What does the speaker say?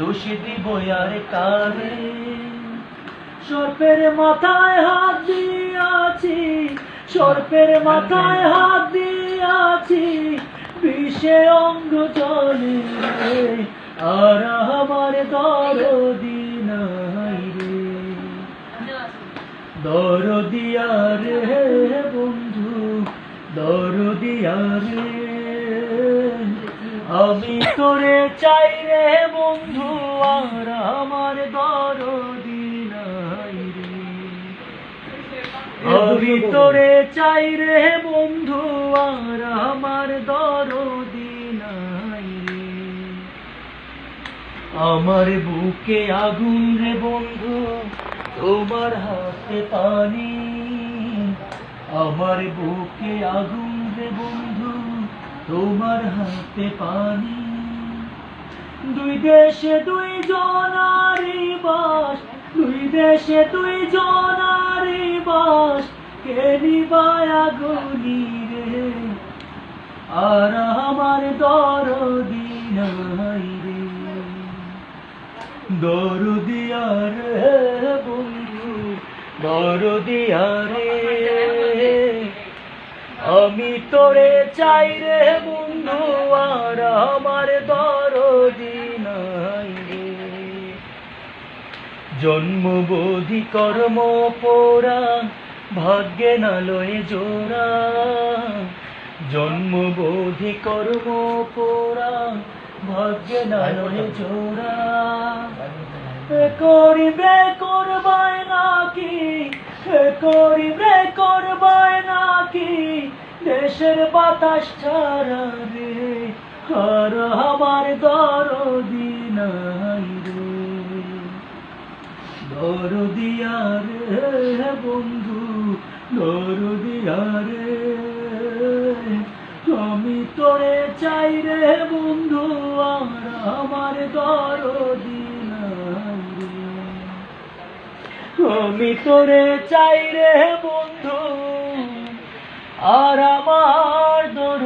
দোষ দিব আর কারে সর্পের মাথায় হাত দিয়াছি, সর্পের মাথায় হাত দিয়াছি, বিষে অঙ্গ রে আর আমার দরদি নাই রে। দরদিয়া বন্ধু দরদিয়া রে আমি তোরে চাই রে বন্ধু আর আমার দরদি নাই রে। আমি তোরে চাই রে বন্ধু আর আমার দরদি নাই রে। আমার বুকে আগুন রে বন্ধু তোমার হাতে পানি। আমার বুকে আগুন রে বন্ধু তোমার হাতে পানি। দুই দেশে দুই জনারি বাস, দুই দেশে দুই জনারি বাস, কে নিবায় আগুনি রে? আর আমার দরদি নাই রে। দরদিয়া রে বন্ধু দরদিয়া রে আমি তোরে চাই রে বন্ধু, আর আমার দরদি নাই জন্মবোধি কর্ম পোরা ভাগ্যে না লয়ে জোড়া জন্মবোধি কর্ম পোরা ভাগ্যে না লয়ে জোড়া করিবে করবায় নাকি করিবে করবায় নাকি দেশের বাতাস ছাড়া রে আর আমার দরদি নাই রে? দরদিয়া রে বন্ধু দরদিয়া রে আমি তোরে চাই রে বন্ধু, আর আমার দরদি নাই রে। আমি তোরে চাই রে বন্ধু aramar dost.